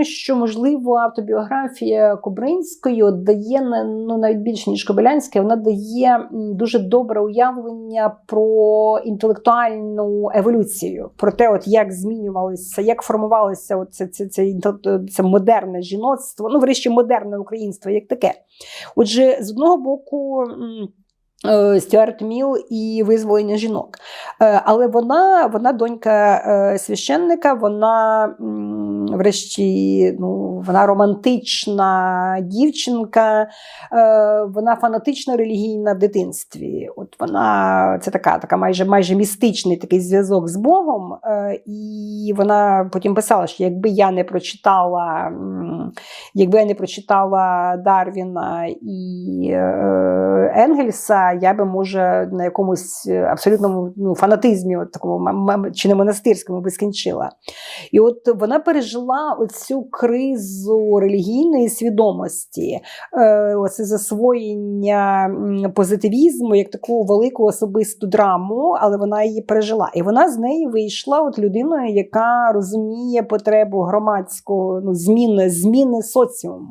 думаю, що можливо автобіографія Кобринської дає ну навіть більше ніж Кобилянська, вона дає дуже добре уявлення про інтелектуальну еволюцію, про те, от як змінювалося, як формувалося це, це, це, це модерне жіноцтво, ну врешті модерне українство як таке. Отже, з одного боку. е, Стюарт Міл і визволення жінок. Е, Але вона, вона донька е, священника, вона врешті ну, вона романтична дівчинка, е, вона фанатично релігійна в дитинстві. От вона це така, така майже, майже містичний такий зв'язок з Богом. Е, І вона потім писала, що якби я не прочитала, якби я не прочитала Дарвіна і е, Енгельса, я би може на якомусь абсолютному ну, фанатизмі, от такому чи не монастирському би скінчила. І от вона пережила оцю кризу релігійної свідомості, е, оце засвоєння позитивізму як таку велику особисту драму, але вона її пережила. І вона з неї вийшла от людиною, яка розуміє потребу громадського ну, зміни, зміни соціуму.